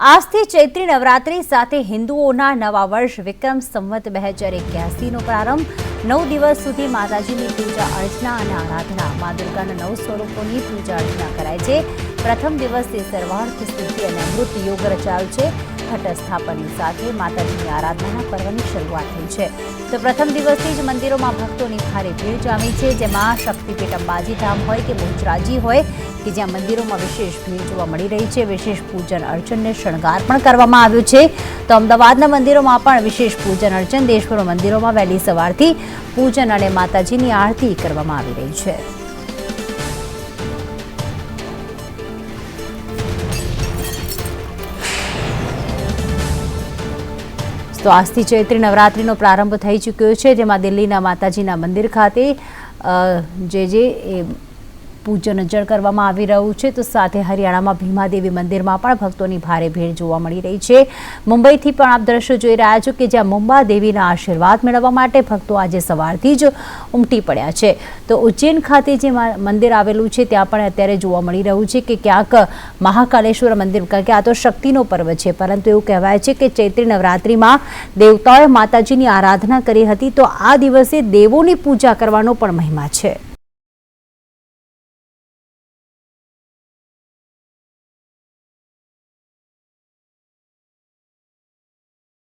આજથી ચૈત્રી નવરાત્રી સાથે હિન્દુઓના નવા વર્ષ વિક્રમ સંવત બે હજાર એક્યાસીનો પ્રારંભ. નવ દિવસ સુધી માતાજીની પૂજા અર્ચના અને આરાધના. મા દુર્ગાના નવ સ્વરૂપોની પૂજા અર્ચના કરાય છે. પ્રથમ દિવસે સર્વાર્થ સિદ્ધિ અને અમૃત યોગ રચાયો છે. ઘટ સ્થાપનની સાથે માતાજીની આરાધનાના પર્વની શરૂઆત થઈ છે. તો પ્રથમ દિવસથી જ મંદિરોમાં ભક્તોની ભારે ભીડ જામી છે. જેમાં શક્તિપીઠ અંબાજી ધામ હોય કે બહુચરાજી હોય, કે જ્યાં મંદિરોમાં વિશેષ ભીડ જોવા મળી રહી છે. વિશેષ પૂજન અર્ચનને શણગાર પણ કરવામાં આવ્યો છે. તો અમદાવાદના મંદિરોમાં પણ વિશેષ પૂજન અર્ચન દેશભરના મંદિરોમાં વહેલી સવારથી પૂજન અને માતાજીની આરતી કરવામાં આવી રહી છે. તો આજથી ચૈત્રી નવરાત્રિનો પ્રારંભ થઈ ચૂક્યો છે, જેમાં દિલ્હીના માતાજીના મંદિર ખાતે જે જે પૂજન અર્ચન કરવામાં આવી રહ્યું છે. તો સાથે હરિયાણામાં ભીમાદેવી મંદિરમાં પણ ભક્તોની ભારે ભીડ જોવા મળી રહી છે. મુંબઈથી પણ આપ દ્રશ્યો જોઈ રહ્યા છો કે જ્યાં મુંબા દેવીના આશીર્વાદ મેળવવા માટે ભક્તો આજે સવારથી જ ઉમટી પડ્યા છે. તો ઉજ્જૈન ખાતે જે મંદિર આવેલું છે, ત્યાં પણ અત્યારે જોવા મળી રહ્યું છે કે ક્યાંક મહાકાલેશ્વર મંદિર કારણ કે આ તો શક્તિનો પર્વ છે. પરંતુ એવું કહેવાય છે કે ચૈત્રી નવરાત્રિમાં દેવતાઓએ માતાજીની આરાધના કરી હતી. તો આ દિવસે દેવોની પૂજા કરવાનો પણ મહિમા છે.